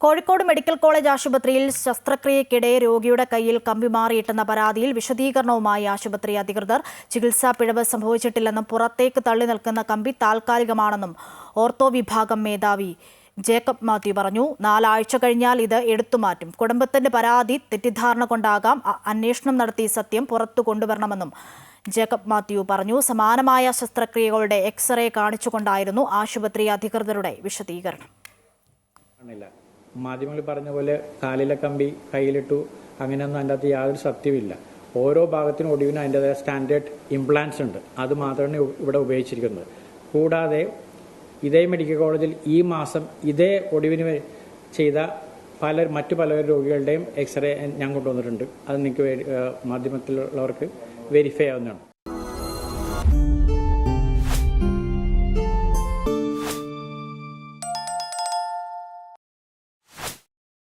Kozhikode medical college ആശുപത്രിയിൽ ശസ്ത്രക്രിയയ്ക്കിടെ രോഗിയുടെ കയ്യിൽ കമ്പി മാറിയിട്ടെന്ന പരാതിയിൽ വിശദീകരണവുമായി ആശുപത്രി അധികൃതർ. ചികിത്സാ പിഴവ് സംഭവിച്ചിട്ടില്ലെന്നും പുറത്തേക്ക് തള്ളി നിൽക്കുന്ന കമ്പി താൽക്കാലികമാണെന്നും ഓർത്തോ വിഭാഗം മേധാവി ജേക്കബ് മാത്യു പറഞ്ഞു. നാലാഴ്ച കഴിഞ്ഞാൽ ഇത് എടുത്തുമാറ്റും കുടുംബത്തിന്റെ പരാതി തെറ്റിദ്ധാരണ കൊണ്ടാകാം. അന്വേഷണം നടത്തി സത്യം പുറത്തു കൊണ്ടുവരണമെന്നും ജേക്കബ് മാത്യു പറഞ്ഞു. സമാനമായ ശസ്ത്രക്രിയകളുടെ എക്സ്റേ കാണിച്ചുകൊണ്ടായിരുന്നു ആശുപത്രി അധികൃതരുടെ വിശദീകരണം. മാധ്യമങ്ങളിൽ പറഞ്ഞ പോലെ കാലിലെ കമ്പി കയ്യിലിട്ടു അങ്ങനെയൊന്നും അതിന്റെ അകത്ത് യാതൊരു സത്യമില്ല ഓരോ ഭാഗത്തിനും ഒടിവിനും അതിന്റെതായ സ്റ്റാൻഡേർഡ് ഇംപ്ലാൻസ് ഉണ്ട്. അത് മാത്രമാണ് ഇവിടെ ഉപയോഗിച്ചിരിക്കുന്നത്. കൂടാതെ ഇതേ മെഡിക്കൽ കോളേജിൽ ഈ മാസം ഇതേ ഒടിവിന് ചെയ്ത പല മറ്റു പല രോഗികളുടെയും എക്സ്റേ ഞാൻ കൊണ്ടുവന്നിട്ടുണ്ട്. അത് നിങ്ങൾക്ക് മാധ്യമത്തിലുള്ളവർക്ക് വെരിഫൈ ആവുന്നതാണ്